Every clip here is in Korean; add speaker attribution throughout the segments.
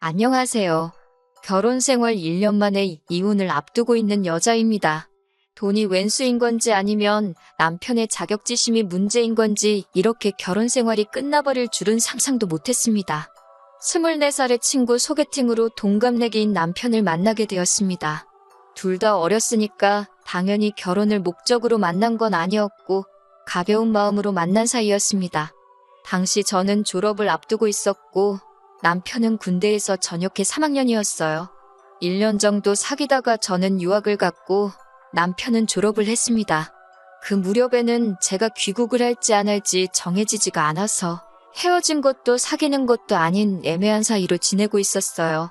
Speaker 1: 안녕하세요. 결혼 생활 1년 만에 이혼을 앞두고 있는 여자입니다. 돈이 웬수인 건지 아니면 남편의 자격지심이 문제인 건지 이렇게 결혼 생활이 끝나버릴 줄은 상상도 못했습니다. 24살의 친구 소개팅으로 동갑내기인 남편을 만나게 되었습니다. 둘 다 어렸으니까 당연히 결혼을 목적으로 만난 건 아니었고 가벼운 마음으로 만난 사이였습니다. 당시 저는 졸업을 앞두고 있었고 남편은 군대에서 전역해 3학년이었어요. 1년 정도 사귀다가 저는 유학을 갔고 남편은 졸업을 했습니다. 그 무렵에는 제가 귀국을 할지 안 할지 정해지지가 않아서 헤어진 것도 사귀는 것도 아닌 애매한 사이로 지내고 있었어요.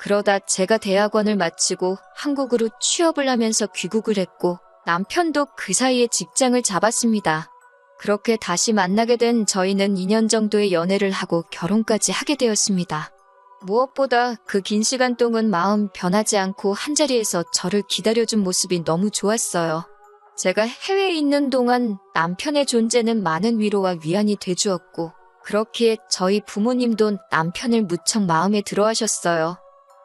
Speaker 1: 그러다 제가 대학원을 마치고 한국으로 취업을 하면서 귀국을 했고 남편도 그 사이에 직장을 잡았습니다. 그렇게 다시 만나게 된 저희는 2년 정도의 연애를 하고 결혼까지 하게 되었습니다. 무엇보다 그 긴 시간 동안 마음 변하지 않고 한자리에서 저를 기다려준 모습이 너무 좋았어요. 제가 해외에 있는 동안 남편의 존재는 많은 위로와 위안이 돼주었고, 그렇기에 저희 부모님도 남편을 무척 마음에 들어 하셨어요.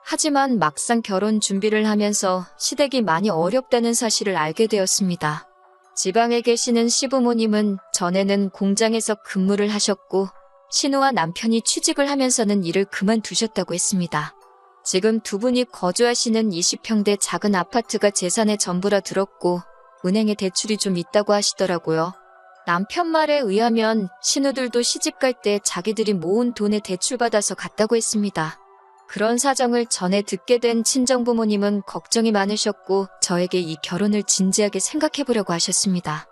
Speaker 1: 하지만 막상 결혼 준비를 하면서 시댁이 많이 어렵다는 사실을 알게 되었습니다. 지방에 계시는 시부모님은 전에는 공장에서 근무를 하셨고 신우와 남편이 취직을 하면서는 일을 그만두셨다고 했습니다. 지금 두 분이 거주하시는 20평대 작은 아파트가 재산의 전부라 들었고 은행에 대출이 좀 있다고 하시더라고요. 남편 말에 의하면 신우들도 시집갈 때 자기들이 모은 돈에 대출받아서 갔다고 했습니다. 그런 사정을 전에 듣게 된 친정부모님은 걱정이 많으셨고 저에게 이 결혼을 진지하게 생각해 보려고 하셨습니다.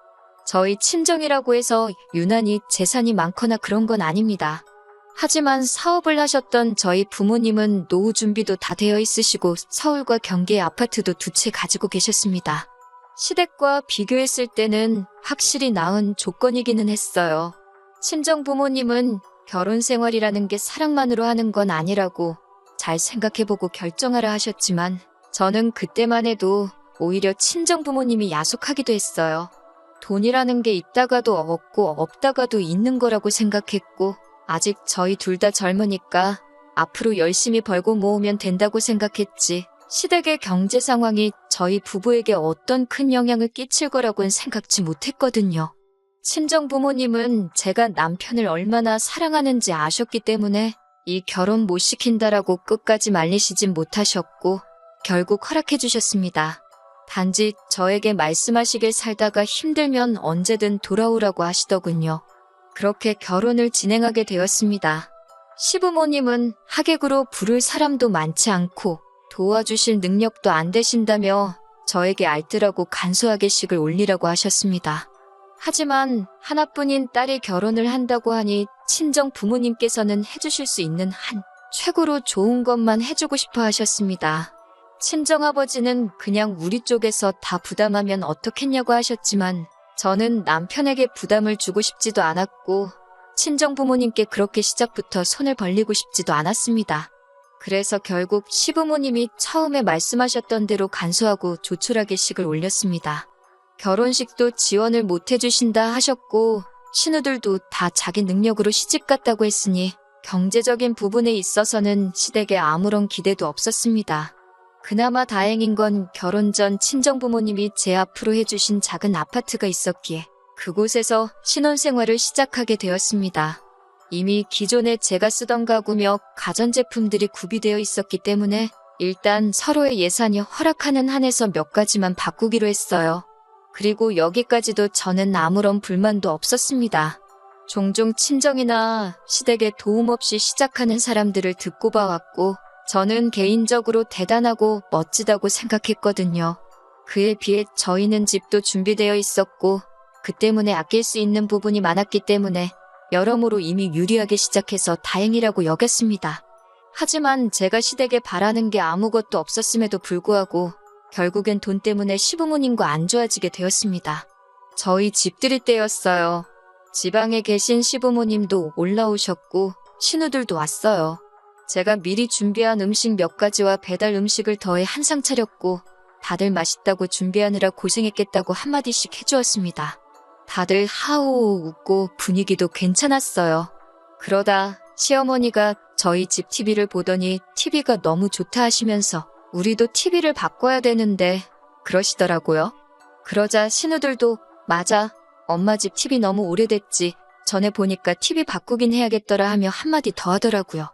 Speaker 1: 저희 친정이라고 해서 유난히 재산이 많거나 그런 건 아닙니다. 하지만 사업을 하셨던 저희 부모님은 노후 준비도 다 되어 있으시고 서울과 경기의 아파트도 두 채 가지고 계셨습니다. 시댁과 비교했을 때는 확실히 나은 조건이기는 했어요. 친정 부모님은 결혼 생활이라는 게 사랑만으로 하는 건 아니라고 잘 생각해보고 결정하라 하셨지만 저는 그때만 해도 오히려 친정 부모님이 야속하기도 했어요. 돈이라는 게 있다가도 없고 없다가도 있는 거라고 생각했고 아직 저희 둘 다 젊으니까 앞으로 열심히 벌고 모으면 된다고 생각했지 시댁의 경제 상황이 저희 부부에게 어떤 큰 영향을 끼칠 거라고는 생각지 못했거든요. 친정 부모님은 제가 남편을 얼마나 사랑하는지 아셨기 때문에 이 결혼 못 시킨다라고 끝까지 말리시진 못하셨고 결국 허락해 주셨습니다. 단지 저에게 말씀하시길 살다가 힘들면 언제든 돌아오라고 하시더군요. 그렇게 결혼을 진행하게 되었습니다. 시부모님은 하객으로 부를 사람도 많지 않고 도와주실 능력도 안 되신다며 저에게 알뜰하고 간소하게 식을 올리라고 하셨습니다. 하지만 하나뿐인 딸이 결혼을 한다고 하니 친정 부모님께서는 해주실 수 있는 한 최고로 좋은 것만 해주고 싶어 하셨습니다. 친정아버지는 그냥 우리 쪽에서 다 부담하면 어떻겠냐고 하셨지만 저는 남편에게 부담을 주고 싶지도 않았고 친정 부모님께 그렇게 시작부터 손을 벌리고 싶지도 않았습니다. 그래서 결국 시부모님이 처음에 말씀하셨던 대로 간소하고 조촐하게 식을 올렸습니다. 결혼식도 지원을 못 해주신다 하셨고 신우들도 다 자기 능력으로 시집 갔다고 했으니 경제적인 부분에 있어서는 시댁에 아무런 기대도 없었습니다. 그나마 다행인 건 결혼 전 친정부모님이 제 앞으로 해주신 작은 아파트가 있었기에 그곳에서 신혼생활을 시작하게 되었습니다. 이미 기존에 제가 쓰던 가구며 가전제품들이 구비되어 있었기 때문에 일단 서로의 예산이 허락하는 한에서 몇 가지만 바꾸기로 했어요. 그리고 여기까지도 저는 아무런 불만도 없었습니다. 종종 친정이나 시댁에 도움 없이 시작하는 사람들을 듣고 봐왔고 저는 개인적으로 대단하고 멋지다고 생각했거든요. 그에 비해 저희는 집도 준비되어 있었고 그 때문에 아낄 수 있는 부분이 많았기 때문에 여러모로 이미 유리하게 시작해서 다행이라고 여겼습니다. 하지만 제가 시댁에 바라는 게 아무것도 없었음에도 불구하고 결국엔 돈 때문에 시부모님과 안 좋아지게 되었습니다. 저희 집들이 때였어요. 지방에 계신 시부모님도 올라오셨고 신우들도 왔어요. 제가 미리 준비한 음식 몇 가지와 배달 음식을 더해 한상 차렸고 다들 맛있다고 준비하느라 고생했겠다고 한마디씩 해주었습니다. 다들 하오 웃고 분위기도 괜찮았어요. 그러다 시어머니가 저희 집 TV를 보더니 TV가 너무 좋다 하시면서 우리도 TV를 바꿔야 되는데 그러시더라고요. 그러자 신우들도 맞아. 엄마 집 TV 너무 오래됐지. 전에 보니까 TV 바꾸긴 해야겠더라 하며 한마디 더 하더라고요.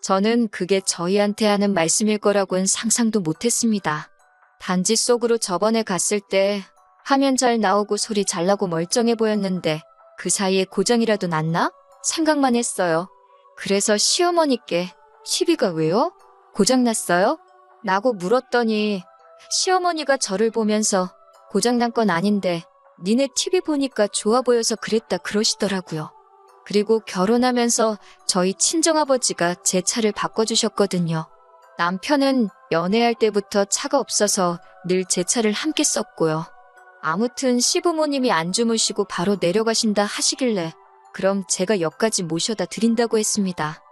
Speaker 1: 저는 그게 저희한테 하는 말씀일 거라고는 상상도 못했습니다. 단지 속으로 저번에 갔을 때 화면 잘 나오고 소리 잘 나고 멀쩡해 보였는데 그 사이에 고장이라도 났나? 생각만 했어요. 그래서 시어머니께 TV가 왜요? 고장났어요? 라고 물었더니 시어머니가 저를 보면서 고장난 건 아닌데 니네 TV 보니까 좋아 보여서 그랬다 그러시더라고요. 그리고 결혼하면서 저희 친정아버지가 제 차를 바꿔주셨거든요. 남편은 연애할 때부터 차가 없어서 늘 제 차를 함께 썼고요. 아무튼 시부모님이 안 주무시고 바로 내려가신다 하시길래 그럼 제가 역까지 모셔다 드린다고 했습니다.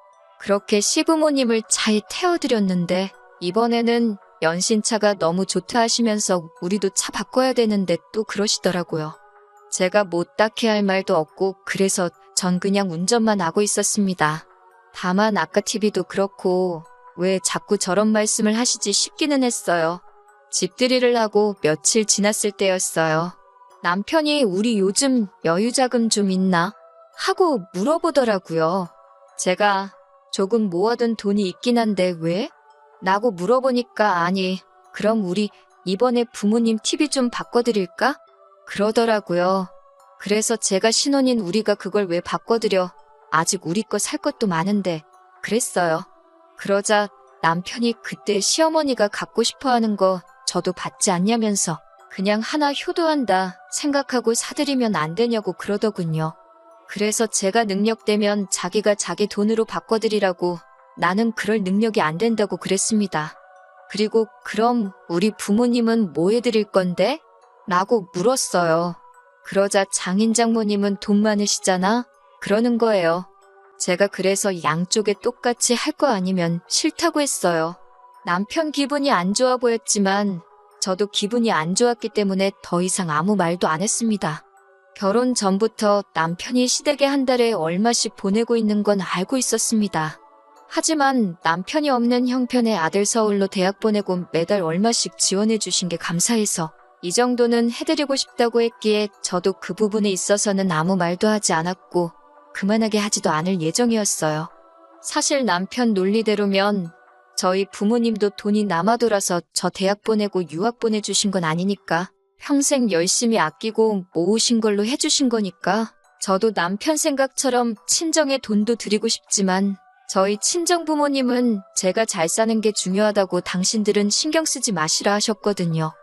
Speaker 1: 그렇게 시부모님을 차에 태워드렸는데 이번에는 연신차가 너무 좋다 하시면서 우리도 차 바꿔야 되는데 또 그러시더라고요. 제가 뭐 딱히 할 말도 없고 그래서 전 그냥 운전만 하고 있었습니다. 다만 아까 TV도 그렇고 왜 자꾸 저런 말씀을 하시지 싶기는 했어요. 집들이를 하고 며칠 지났을 때였어요. 남편이 우리 요즘 여유 자금 좀 있나? 하고 물어보더라고요. 제가 조금 모아둔 돈이 있긴 한데 왜? 라고 물어보니까 아니, 그럼 우리 이번에 부모님 TV 좀 바꿔드릴까? 그러더라고요. 그래서 제가 신혼인 우리가 그걸 왜 바꿔드려? 아직 우리 거 살 것도 많은데. 그랬어요. 그러자 남편이 그때 시어머니가 갖고 싶어 하는 거 저도 받지 않냐면서 그냥 하나 효도한다 생각하고 사드리면 안 되냐고 그러더군요. 그래서 제가 능력되면 자기가 자기 돈으로 바꿔드리라고 나는 그럴 능력이 안 된다고 그랬습니다. 그리고 그럼 우리 부모님은 뭐 해드릴 건데? 라고 물었어요. 그러자 장인 장모님은 돈 많으시잖아? 그러는 거예요. 제가 그래서 양쪽에 똑같이 할 거 아니면 싫다고 했어요. 남편 기분이 안 좋아 보였지만 저도 기분이 안 좋았기 때문에 더 이상 아무 말도 안 했습니다. 결혼 전부터 남편이 시댁에 한 달에 얼마씩 보내고 있는 건 알고 있었습니다. 하지만 남편이 없는 형편의 아들 서울로 대학 보내고 매달 얼마씩 지원해 주신 게 감사해서 이 정도는 해드리고 싶다고 했기에 저도 그 부분에 있어서는 아무 말도 하지 않았고 그만하게 하지도 않을 예정이었어요. 사실 남편 논리대로면 저희 부모님도 돈이 남아 돌아서 저 대학 보내고 유학 보내주신 건 아니니까 평생 열심히 아끼고 모으신 걸로 해주신 거니까 저도 남편 생각처럼 친정에 돈도 드리고 싶지만 저희 친정 부모님은 제가 잘 사는 게 중요하다고 당신들은 신경 쓰지 마시라 하셨거든요.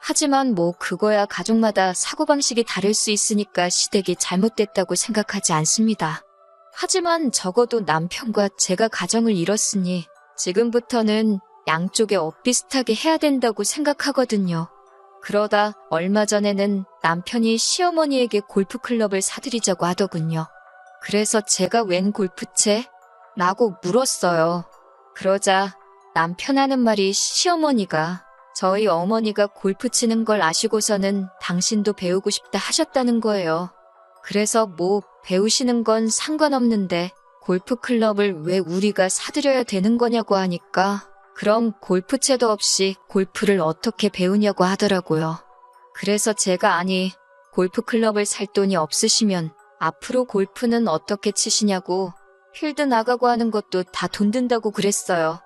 Speaker 1: 하지만 뭐 그거야 가족마다 사고방식이 다를 수 있으니까 시댁이 잘못됐다고 생각하지 않습니다. 하지만 적어도 남편과 제가 가정을 이뤘으니 지금부터는 양쪽에 엇비슷하게 해야 된다고 생각하거든요. 그러다 얼마 전에는 남편이 시어머니에게 골프클럽을 사드리자고 하더군요. 그래서 제가 웬 골프채? 라고 물었어요. 그러자 남편 하는 말이 시어머니가 저희 어머니가 골프 치는 걸 아시고서는 당신도 배우고 싶다 하셨다는 거예요. 그래서 뭐 배우시는 건 상관없는데 골프 클럽을 왜 우리가 사드려야 되는 거냐고 하니까 그럼 골프채도 없이 골프를 어떻게 배우냐고 하더라고요. 그래서 제가 아니 골프 클럽을 살 돈이 없으시면 앞으로 골프는 어떻게 치시냐고 필드 나가고 하는 것도 다 돈 든다고 그랬어요.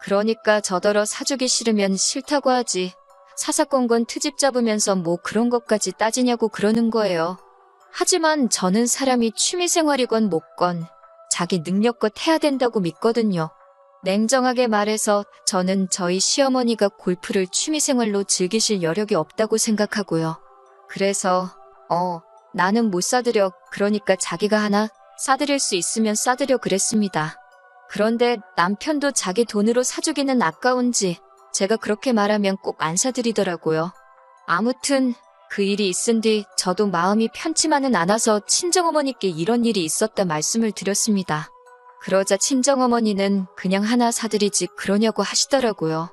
Speaker 1: 그러니까 저더러 사주기 싫으면 싫다고 하지. 사사건건 트집 잡으면서 뭐 그런 것까지 따지냐고 그러는 거예요. 하지만 저는 사람이 취미생활이건 뭐건 자기 능력껏 해야 된다고 믿거든요. 냉정하게 말해서 저는 저희 시어머니가 골프를 취미생활로 즐기실 여력이 없다고 생각하고요. 그래서 어 나는 못 사드려 그러니까 자기가 하나 사드릴 수 있으면 사드려 그랬습니다. 그런데 남편도 자기 돈으로 사주기는 아까운지 제가 그렇게 말하면 꼭 안 사드리더라고요. 아무튼 그 일이 있은 뒤 저도 마음이 편치만은 않아서 친정어머니께 이런 일이 있었다 말씀을 드렸습니다. 그러자 친정어머니는 그냥 하나 사드리지 그러냐고 하시더라고요.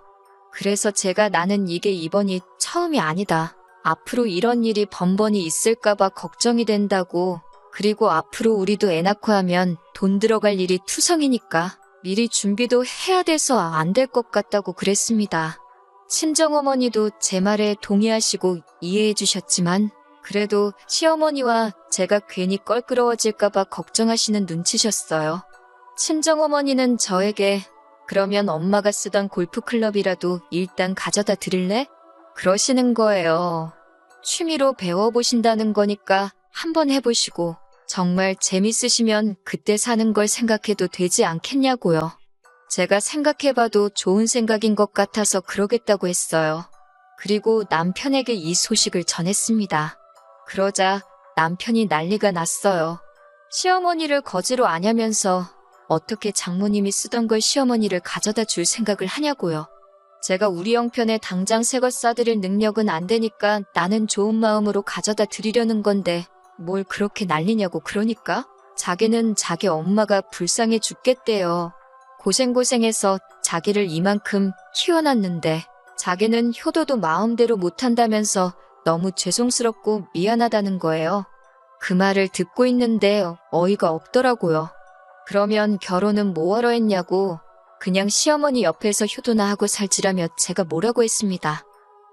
Speaker 1: 그래서 제가 나는 이게 이번이 처음이 아니다. 앞으로 이런 일이 번번이 있을까봐 걱정이 된다고 그리고 앞으로 우리도 애 낳고 하면 돈 들어갈 일이 투성이니까 미리 준비도 해야 돼서 안 될 것 같다고 그랬습니다. 친정어머니도 제 말에 동의하시고 이해해 주셨지만 그래도 시어머니와 제가 괜히 껄끄러워질까봐 걱정하시는 눈치셨어요. 친정어머니는 저에게 그러면 엄마가 쓰던 골프클럽이라도 일단 가져다 드릴래? 그러시는 거예요. 취미로 배워보신다는 거니까 한번 해보시고 정말 재밌으시면 그때 사는 걸 생각해도 되지 않겠냐고요. 제가 생각해봐도 좋은 생각인 것 같아서 그러겠다고 했어요. 그리고 남편에게 이 소식을 전했습니다. 그러자 남편이 난리가 났어요. 시어머니를 거지로 아냐면서 어떻게 장모님이 쓰던 걸 시어머니를 가져다 줄 생각을 하냐고요. 제가 우리 형편에 당장 새것 싸드릴 능력은 안 되니까 나는 좋은 마음으로 가져다 드리려는 건데 뭘 그렇게 난리냐고 그러니까 자기는 자기 엄마가 불쌍해 죽겠대요. 고생고생해서 자기를 이만큼 키워놨는데 자기는 효도도 마음대로 못한다면서 너무 죄송스럽고 미안하다는 거예요. 그 말을 듣고 있는데 어이가 없더라고요. 그러면 결혼은 뭐하러 했냐고 그냥 시어머니 옆에서 효도나 하고 살지라며 제가 뭐라고 했습니다.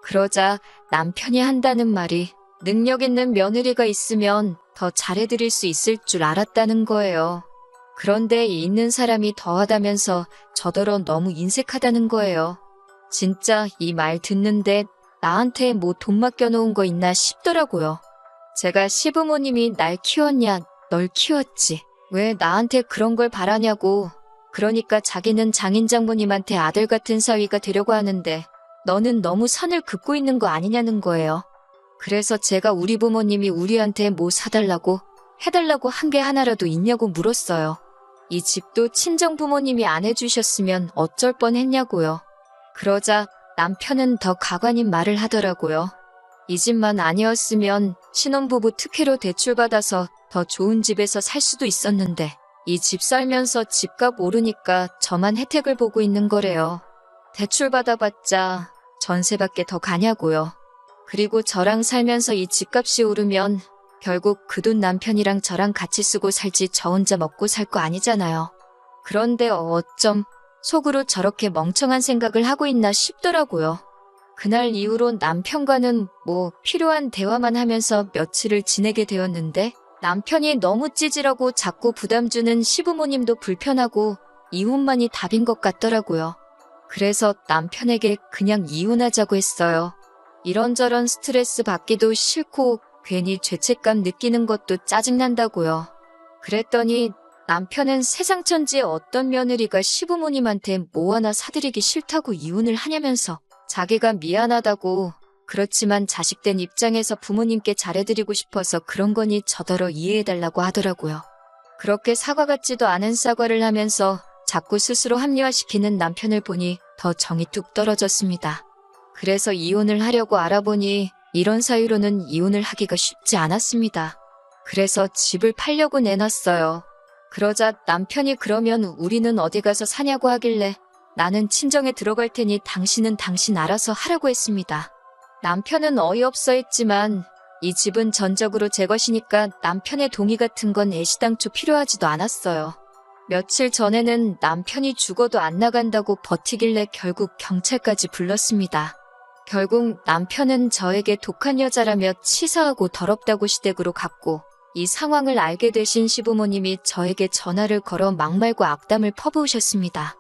Speaker 1: 그러자 남편이 한다는 말이 능력 있는 며느리가 있으면 더 잘해드릴 수 있을 줄 알았다는 거예요. 그런데 있는 사람이 더하다면서 저더러 너무 인색하다는 거예요. 진짜 이 말 듣는데 나한테 뭐 돈 맡겨놓은 거 있나 싶더라고요. 제가 시부모님이 날 키웠냐, 널 키웠지. 왜 나한테 그런 걸 바라냐고. 그러니까 자기는 장인 장모님한테 아들 같은 사위가 되려고 하는데 너는 너무 선을 긋고 있는 거 아니냐는 거예요. 그래서 제가 우리 부모님이 우리한테 뭐 사달라고 해달라고 한 게 하나라도 있냐고 물었어요. 이 집도 친정 부모님이 안 해주셨으면 어쩔 뻔 했냐고요. 그러자 남편은 더 가관인 말을 하더라고요. 이 집만 아니었으면 신혼부부 특혜로 대출받아서 더 좋은 집에서 살 수도 있었는데 이 집 살면서 집값 오르니까 저만 혜택을 보고 있는 거래요. 대출 받아봤자 전세밖에 더 가냐고요. 그리고 저랑 살면서 이 집값이 오르면 결국 그 돈 남편이랑 저랑 같이 쓰고 살지 저 혼자 먹고 살 거 아니잖아요. 그런데 어쩜 속으로 저렇게 멍청한 생각을 하고 있나 싶더라고요. 그날 이후로 남편과는 뭐 필요한 대화만 하면서 며칠을 지내게 되었는데 남편이 너무 찌질하고 자꾸 부담 주는 시부모님도 불편하고 이혼만이 답인 것 같더라고요. 그래서 남편에게 그냥 이혼하자고 했어요. 이런저런 스트레스 받기도 싫고 괜히 죄책감 느끼는 것도 짜증난다고요. 그랬더니 남편은 세상 천지의 어떤 며느리가 시부모님한테 뭐 하나 사드리기 싫다고 이혼을 하냐면서 자기가 미안하다고 그렇지만 자식된 입장에서 부모님께 잘해드리고 싶어서 그런 거니 저더러 이해해달라고 하더라고요. 그렇게 사과 같지도 않은 사과를 하면서 자꾸 스스로 합리화시키는 남편을 보니 더 정이 뚝 떨어졌습니다. 그래서 이혼을 하려고 알아보니 이런 사유로는 이혼을 하기가 쉽지 않았습니다. 그래서 집을 팔려고 내놨어요. 그러자 남편이 그러면 우리는 어디 가서 사냐고 하길래 나는 친정에 들어갈 테니 당신은 당신 알아서 하라고 했습니다. 남편은 어이없어 했지만 이 집은 전적으로 제 것이니까 남편의 동의 같은 건 애시당초 필요하지도 않았어요. 며칠 전에는 남편이 죽어도 안 나간다고 버티길래 결국 경찰까지 불렀습니다. 결국 남편은 저에게 독한 여자라며 치사하고 더럽다고 시댁으로 갔고 이 상황을 알게 되신 시부모님이 저에게 전화를 걸어 막말과 악담을 퍼부으셨습니다.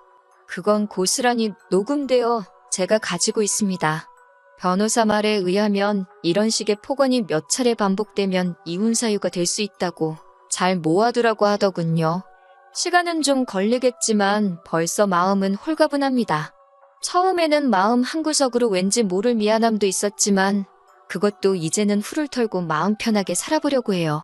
Speaker 1: 그건 고스란히 녹음되어 제가 가지고 있습니다. 변호사 말에 의하면 이런 식의 폭언이 몇 차례 반복되면 이혼 사유가 될 수 있다고 잘 모아두라고 하더군요. 시간은 좀 걸리겠지만 벌써 마음은 홀가분합니다. 처음에는 마음 한구석으로 왠지 모를 미안함도 있었지만 그것도 이제는 후를 털고 마음 편하게 살아보려고 해요.